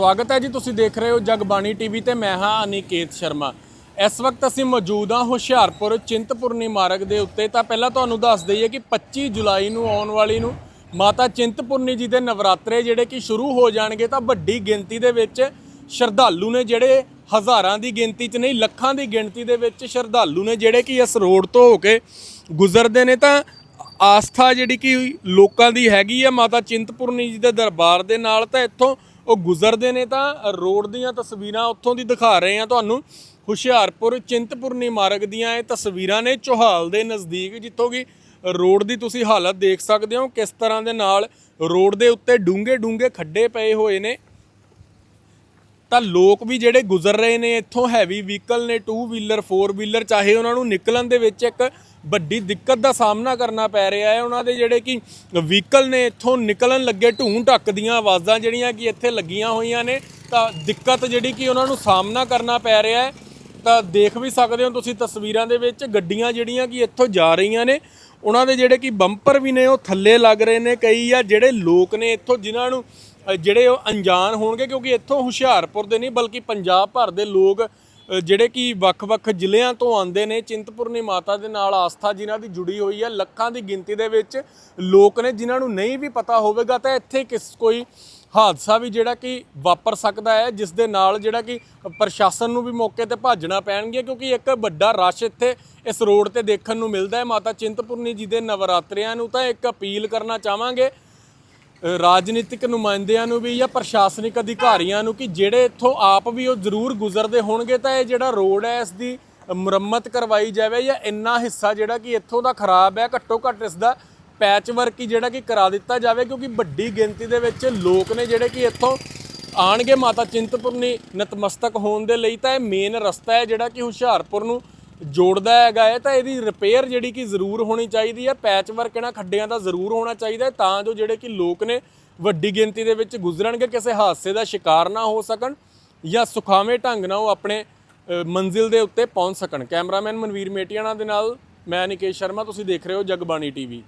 ਸਵਾਗਤ ਹੈ ਜੀ, ਤੁਸੀਂ ਦੇਖ ਰਹੇ ਹੋ ਜਗਬਾਣੀ ਟੀਵੀ ਤੇ ਮੈਂ ਹਾਂ ਅਨਿਕੇਤ ਸ਼ਰਮਾ। ਇਸ ਵਕਤ ਅਸੀਂ ਮੌਜੂਦ ਹਾਂ ਹੁਸ਼ਿਆਰਪੁਰ ਚਿੰਤਪੁਰਨੀ ਮਾਰਗ ਦੇ ਉੱਤੇ। ਤਾਂ ਪਹਿਲਾਂ ਤੁਹਾਨੂੰ ਦੱਸ ਦਈਏ ਕਿ 25 ਜੁਲਾਈ ਨੂੰ ਆਉਣ ਵਾਲੀ ਨੂੰ ਮਾਤਾ ਚਿੰਤਪੁਰਨੀ ਜੀ ਦੇ ਨਵਰਾਤਰੇ ਜਿਹੜੇ ਕਿ ਸ਼ੁਰੂ ਹੋ ਜਾਣਗੇ, ਤਾਂ ਵੱਡੀ ਗਿਣਤੀ ਦੇ ਵਿੱਚ ਸ਼ਰਧਾਲੂ ਨੇ ਜਿਹੜੇ ਹਜ਼ਾਰਾਂ ਦੀ ਗਿਣਤੀ 'ਚ ਨਹੀਂ, ਲੱਖਾਂ ਦੀ ਗਿਣਤੀ ਦੇ ਵਿੱਚ ਸ਼ਰਧਾਲੂ ਨੇ ਜਿਹੜੇ ਕਿ ਇਸ ਰੋਡ ਤੋਂ ਹੋ ਕੇ ਗੁਜ਼ਰਦੇ ਨੇ। ਤਾਂ ਆਸਥਾ ਜਿਹੜੀ ਕਿ ਲੋਕਾਂ ਦੀ ਹੈਗੀ ਆ ਮਾਤਾ ਚਿੰਤਪੁਰਨੀ ਜੀ ਦੇ ਦਰਬਾਰ ਦੇ ਨਾਲ, ਤਾਂ ਇੱਥੋਂ ਉਹ ਗੁਜ਼ਰਦੇ ਨੇ ਤਾਂ ਰੋਡ ਦੀਆਂ ਤਸਵੀਰਾਂ ਉੱਥੋਂ ਦੀ ਦਿਖਾ ਰਹੇ ਆ ਤੁਹਾਨੂੰ। ਹੁਸ਼ਿਆਰਪੁਰ ਚਿੰਤਪੁਰਨੀ ਮਾਰਗ ਦੀਆਂ ਇਹ ਤਸਵੀਰਾਂ ਨੇ ਚੋਹਾਲ ਦੇ ਨਜ਼ਦੀਕ, ਜਿੱਥੋਂ ਕਿ ਰੋਡ ਦੀ ਤੁਸੀਂ ਹਾਲਤ ਦੇਖ ਸਕਦੇ ਹੋ ਕਿਸ ਤਰ੍ਹਾਂ ਦੇ ਨਾਲ ਰੋਡ ਦੇ ਉੱਤੇ ਡੂੰਘੇ ਡੂੰਘੇ ਖੱਡੇ ਪਏ ਹੋਏ ਨੇ। ਤਾਂ ਲੋਕ ਵੀ ਜਿਹੜੇ ਗੁਜ਼ਰ ਰਹੇ ਨੇ, ਇੱਥੋਂ ਹੈਵੀ ਵਹੀਕਲ ਨੇ 2 ਵੀਲਰ 4 ਵੀਲਰ ਚਾਹੇ ਉਹਨਾਂ ਨੂੰ ਨਿਕਲਣ ਦੇ ਵਿੱਚ ਇੱਕ ਵੱਡੀ ਦਿੱਕਤ ਦਾ ਸਾਹਮਣਾ ਕਰਨਾ ਪੈ ਰਿਹਾ ਹੈ, ਉਹਨਾਂ ਦੇ ਜਿਹੜੇ ਕਿ ਵਹੀਕਲ ਨੇ, ਇੱਥੋਂ ਨਿਕਲਣ ਲੱਗੇ ਢੂੰ ਢੱਕ ਦੀਆਂ ਆਵਾਜ਼ਾਂ ਜਿਹੜੀਆਂ ਕਿ ਇੱਥੇ ਲੱਗੀਆਂ ਹੋਈਆਂ ਨੇ, ਤਾਂ ਦਿੱਕਤ ਜਿਹੜੀ ਕਿ ਉਹਨਾਂ ਨੂੰ ਸਾਹਮਣਾ ਕਰਨਾ ਪੈ ਰਿਹਾ ਹੈ। ਤਾਂ ਦੇਖ ਵੀ ਸਕਦੇ ਹੋ ਤੁਸੀਂ ਤਸਵੀਰਾਂ ਦੇ ਵਿੱਚ, ਗੱਡੀਆਂ ਜਿਹੜੀਆਂ ਕਿ ਇੱਥੋਂ ਜਾ ਰਹੀਆਂ ਨੇ, ਉਹਨਾਂ ਦੇ ਜਿਹੜੇ ਕਿ ਬੰਪਰ ਵੀ ਨੇ, ਉਹ ਥੱਲੇ ਲੱਗ ਰਹੇ ਨੇ, ਕਈ ਆ ਜਿਹੜੇ ਲੋਕ ਨੇ ਇੱਥੋਂ ਜਿਨ੍ਹਾਂ ਨੂੰ ਜਿਹੜੇ ਉਹ ਅਣਜਾਣ ਹੋਣਗੇ, ਕਿਉਂਕਿ ਇੱਥੋਂ ਹੁਸ਼ਿਆਰਪੁਰ ਦੇ ਨਹੀਂ, ਬਲਕਿ ਪੰਜਾਬ ਭਰ ਦੇ ਲੋਕ ਜਿਹੜੇ ਕਿ ਵੱਖ-ਵੱਖ ਜ਼ਿਲ੍ਹਿਆਂ ਤੋਂ ਆਉਂਦੇ ਨੇ, ਚਿੰਤਪੁਰਨੀ ਮਾਤਾ ਦੇ ਨਾਲ ਆਸਥਾ ਜਿਨ੍ਹਾਂ ਦੀ ਜੁੜੀ ਹੋਈ ਹੈ, ਲੱਖਾਂ ਦੀ ਗਿਣਤੀ ਦੇ ਵਿੱਚ ਲੋਕ ਨੇ, ਜਿਨ੍ਹਾਂ ਨੂੰ ਨਹੀਂ ਵੀ ਪਤਾ ਹੋਵੇਗਾ, ਤਾਂ ਇੱਥੇ ਕਿਸ ਕੋਈ ਹਾਦਸਾ ਵੀ ਜਿਹੜਾ ਕਿ ਵਾਪਰ ਸਕਦਾ ਹੈ, ਜਿਸ ਦੇ ਨਾਲ ਜਿਹੜਾ ਕਿ ਪ੍ਰਸ਼ਾਸਨ ਨੂੰ ਵੀ ਮੌਕੇ ਤੇ ਭਾਜਣਾ ਪੈਣਗੇ ਕਿਉਂਕਿ ਇੱਕ ਵੱਡਾ ਰਸ਼ ਇੱਥੇ ਇਸ ਰੋਡ ਤੇ ਦੇਖਣ ਨੂੰ ਮਿਲਦਾ ਹੈ। ਮਾਤਾ ਚਿੰਤਪੁਰਨੀ ਜੀ ਦੇ ਨਵਰਾਤਰਿਆਂ ਨੂੰ ਤਾਂ ਇੱਕ ਅਪੀਲ ਕਰਨਾ ਚਾਹਾਂਗੇ ਰਾਜਨੀਤਿਕ ਨੁਮਾਇੰਦਿਆਂ ਨੂੰ ਵੀ ਜਾਂ ਪ੍ਰਸ਼ਾਸਨਿਕ ਅਧਿਕਾਰੀਆਂ ਨੂੰ ਕਿ ਜਿਹੜੇ ਇੱਥੋਂ ਆਪ ਵੀ ਉਹ ਜ਼ਰੂਰ ਗੁਜ਼ਰਦੇ ਹੋਣਗੇ ਤਾਂ ਇਹ ਜਿਹੜਾ ਰੋਡ ਹੈ ਇਸ ਦੀ ਮੁਰੰਮਤ ਕਰਵਾਈ ਜਾਵੇ ਜਾਂ ਇੰਨਾ ਹਿੱਸਾ ਜਿਹੜਾ ਕਿ ਇੱਥੋਂ ਦਾ ਖਰਾਬ ਹੈ, ਘੱਟੋ ਘੱਟ ਇਸ ਦਾ ਪੈਚ ਵਰਕ ਹੀ ਜਿਹੜਾ ਕਿ ਕਰਾ ਦਿੱਤਾ ਜਾਵੇ ਕਿਉਂਕਿ ਵੱਡੀ ਗਿਣਤੀ ਦੇ ਵਿੱਚ ਲੋਕ ਨੇ ਜਿਹੜੇ ਕਿ ਇੱਥੋਂ ਆਣਗੇ ਮਾਤਾ ਚਿੰਤਪੁਰਨੀ ਨਤਮਸਤਕ ਹੋਣ ਦੇ ਲਈ ਤਾਂ ਇਹ ਮੇਨ ਰਸਤਾ ਹੈ ਜਿਹੜਾ ਕਿ ਹੁਸ਼ਿਆਰਪੁਰ ਨੂੰ ਜੋੜਦਾ ਹੈਗਾ ਹੈ ਤਾਂ ਇਹਦੀ ਰਿਪੇਅਰ ਜਿਹੜੀ ਕਿ ਜ਼ਰੂਰ ਹੋਣੀ ਚਾਹੀਦੀ ਹੈ। ਪੈਚ ਵਰਕ ਇਹਨਾਂ ਖੱਡਿਆਂ ਦਾ ਜ਼ਰੂਰ ਹੋਣਾ ਚਾਹੀਦਾ ਹੈ, ਤਾਂ ਜੋ ਜਿਹੜੇ ਕਿ ਲੋਕ ਨੇ ਵੱਡੀ ਗਿਣਤੀ ਦੇ ਵਿੱਚ ਗੁਜ਼ਰਨਗੇ, ਕਿਸੇ ਹਾਦਸੇ ਦਾ ਸ਼ਿਕਾਰ ਨਾ ਹੋ ਸਕਣ ਜਾਂ ਸੁਖਾਵੇਂ ਢੰਗ ਨਾਲ ਉਹ ਆਪਣੇ ਮੰਜ਼ਿਲ ਦੇ ਉੱਤੇ ਪਹੁੰਚ ਸਕਣ। ਕੈਮਰਾਮੈਨ ਮਨਵੀਰ ਮੇਟੀਆਣਾ ਦੇ ਨਾਲ ਮੈਂ ਨਿਕੇਸ਼ ਸ਼ਰਮਾ, ਤੁਸੀਂ ਦੇਖ ਰਹੇ ਹੋ ਜਗਬਾਣੀ ਟੀਵੀ।